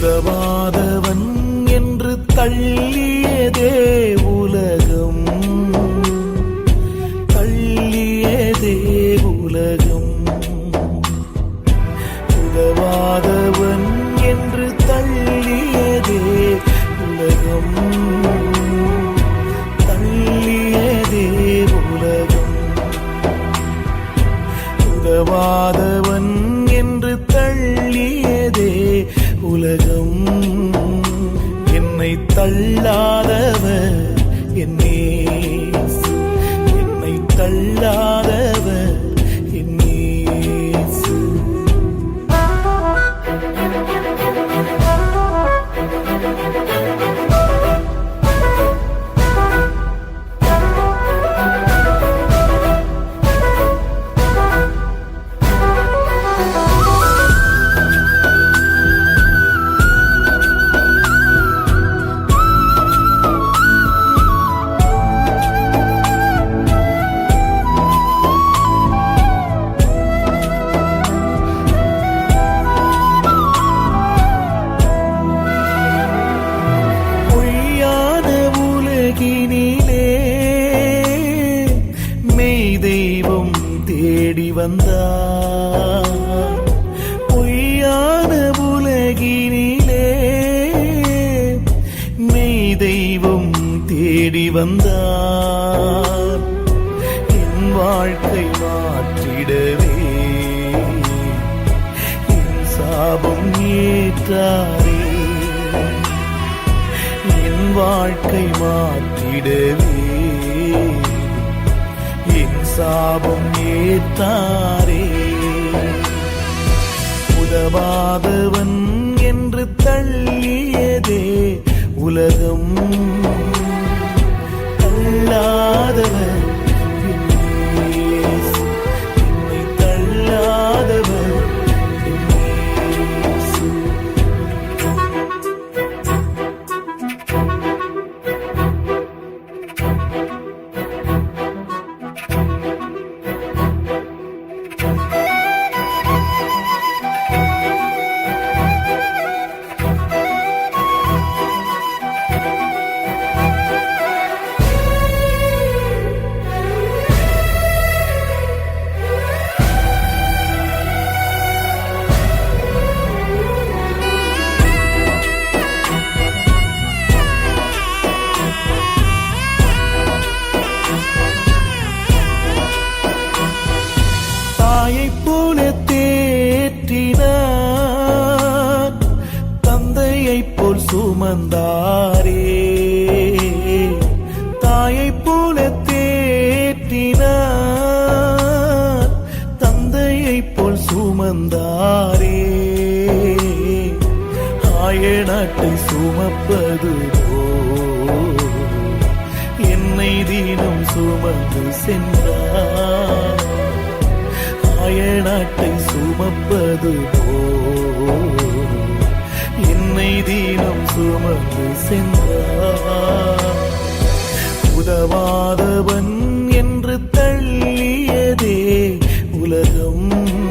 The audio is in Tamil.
உதவாதவன் என்று தள்ளியதே உலகம். தள்ளியதே உலகம். உதவாதவன் என்று தள்ளியதே உலகம். தள்ளியதே உலகம். உதவாதவன் உலகம் என்னை தெய்வம் தேடி வந்தார். பொய்யான உலகினிலே மெய் தெய்வம் தேடி வந்தார். என் வாழ்க்கை மாற்றிடவே. என் சாபம் ஏற்றாரே. என் வாழ்க்கை மாற்றிடவே. சாபம் ஏத்தாரே. உதவாதவன் என்று தள்ளியதே உலகம். சுமந்தாரே. தாயை போல தேற்றினார். தந்தையை போல் சுமந்தாரே. ஆய நாட்டை சுமப்பது என்னை தினம் சுமந்து சென்றார். ஆய நாட்டை சுமப்பது போ. என்னை தீனம் சுமந்து சென்றார். உதவாதவன் என்று தள்ளியதே உலகம்.